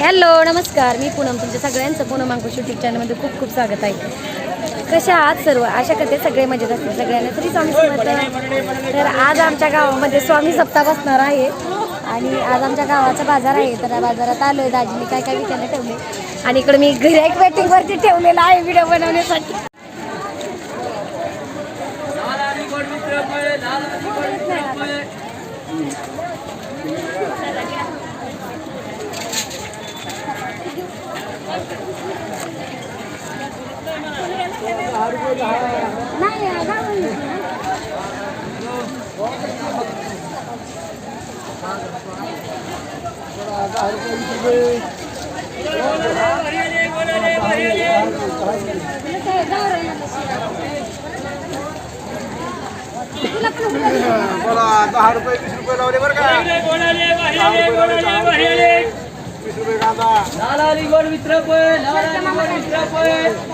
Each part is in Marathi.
हॅलो नमस्कार. मी पूनम तुमच्या सगळ्यांचं पूनम अंकुश यूट्यूब चॅनलमध्ये खूप खूप स्वागत आहे. कशा आहात सर्व? आशा करते सगळे मजेत असतील. सगळ्यांना तरी स्वामी समर्थ. तर आज आमच्या गावामध्ये स्वामी सप्ताह बसणार आहे. आणि आज आमच्या गावाचा बाजार आहे. तर या बाजारात आलो आहे दाजीने काय काय विकायला ठेवले आणि इकडे मी घरी वेटिंगवरती ठेवलेला आहे व्हिडिओ बनवण्यासाठी. बोला दहा रुपये वीस रुपये लावले बरं का दहा रुपये लावले, दहा रुपये. वीस रुपये कांदा लालाली गोड मित्र पळ लालाली गोड मित्र पण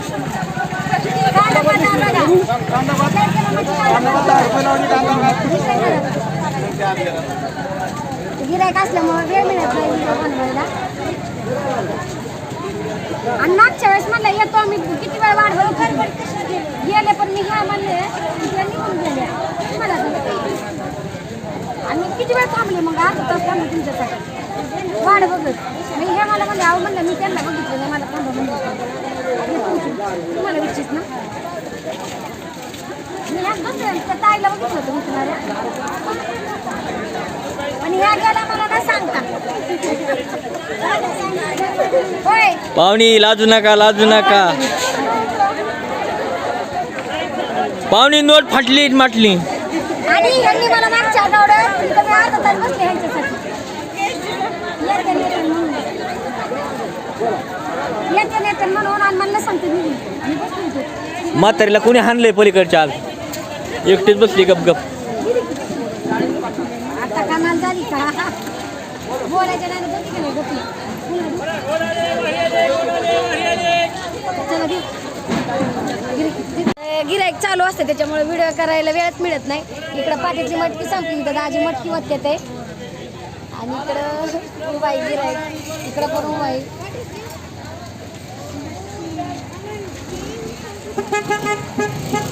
गिरायक असल्यामुळे वेळ मिळत नाही व्हिडिओ बनवायला आणि मागच्या वेळेस म्हणलं येतो आम्ही. किती वेळ वाट बघू गेले पण मी घ्या म्हणले त्या निघून गेल्या तुम्हाला आणि किती वेळ थांबले मग अर्धा तास थांबले तुमच्यासाठी. वाढ बघत मी हे मला म्हणले अहो म्हणलं मी त्यांना बघितलं नाही मला थांबा म्हणलं. तुम्हाला विचारच ना मी ह्या दुसऱ्या त्या ताईला बघितलं होतं विकणाऱ्या आणि ह्या गेला मला काय सांगता होय पाहुणी लाजू नका लाजू नका. पाहुणी नोट फाटली माटली. आणि ह्यांनी मला मागच्या आठवड्यात इथं मी अर्धा तास बसले ह्यांच्यासाठी. येते नेते म्हणून आणि मला सांगते मी. म्हातारीला कोणी हाणलंय पलीकडच्या आज? एकटीच बसली गप गप. आता झाली का? नाही गिऱ्हाईक- चालू असते त्याच्यामुळे व्हिडिओ करायला वेळच मिळत नाही. इकडं पाठीतली मटकी संपली इथं दाजी मटकी मत येते आणि इकडं उभा आहे गिऱ्हाईक. इकडं पण उभा Thank you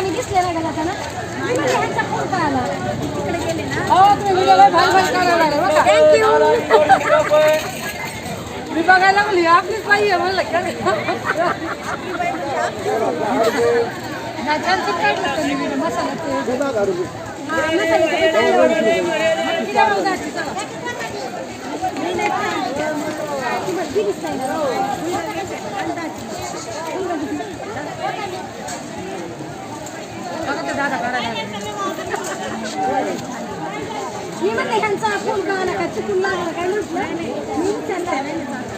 मी दिसले नाही का जाताना मी म्हणले ह्यांचा फोन का आला तिकडे गेले ना थँक्यू मी बघायला लागली आपलीच पाहिजे म्हणलं छान काढलं त्यांनी video, मसाला ते. दहा रुपये हा, मसाल्याचं ते काढलं होतं. किती आवाज आहे? चला. नाही, नाही, नाही. ती बस, ती दिसताय ना. मी म्हणले ह्यांचा फोन का आला का चुकून लागला काय म्हटलं? मी विचारलं.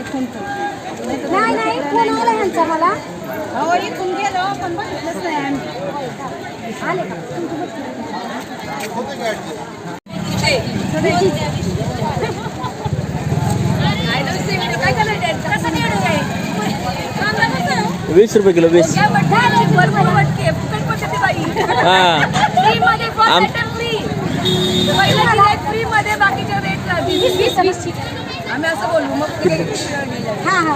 फोन कर नाही नाही फोन आला ह्यांचा मला अहो इथून गेलो पण बघितलंच नाही आम्ही आले का तुमचं बघ. काय नसते काय करायचं वीस रुपये किलो वीस काय म्हणते? भरपूर वाटते. फुकट पडते बाई. हां फ्रीमध्ये फ्रीमध्ये आम्ही असं बोलू मग ते हा हा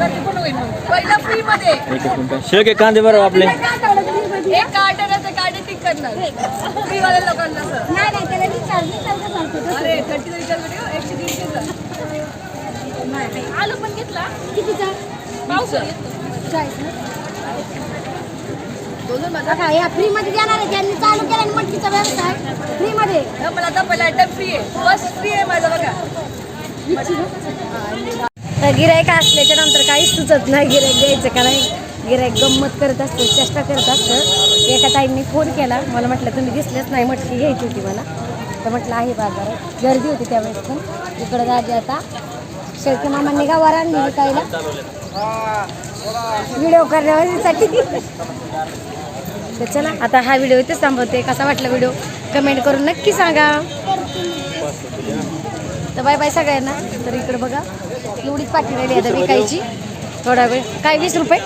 कधी पण होईल मग. पहिलं फ्रीमध्ये. एक मिनिट. कांदे बरं आपले. एक कार्ड आहे ते कार्ड टिक करणार. फ्रीवाल्या लोकांना सर नाही नाही त्याला विचार विचार का सांगतो. अरे थर्टी रिचार्ज व्हिडिओ एकशे दीडशेचा आलू पण घेतला? कितीचा पाऊस चाळीस ना? दोन माझा. बघा या फ्री मध्ये देणार आहे त्यांनी चालू केला आणि मटकीचा व्यवसाय फ्री मध्ये मला आता पहिला आयटम फ्री आहे. फर्स्ट फ्री आहे माझा बघा. गिरायक असल्याच्या नंतर काहीच सुचत नाही. गिरायक घ्यायचं का नाही? गिरायक गंमत करत असतं चेष्टा करत असतं. एका ताईंनी फोन केला. मला म्हटलं तुम्ही दिसलेच नाही म्हटली घ्यायची होती मला. तर म्हटलं आहे बाजारात गर्दी होती त्यावेळेस पण. इकडं राजे आता शेळके मामांनी गावावर आणली ताईला. व्हिडिओ करण्यासाठी. तर चला आता हा व्हिडिओ इथेच थांबवते. कसा वाटला व्हिडिओ? कमेंट करून नक्की सांगा. तर बाय बाय सगळ्यांना. तर इकडे बघा एवढीच पाठी राहिली आता विकायची. थोडा वेळ. काय वीस रुपये?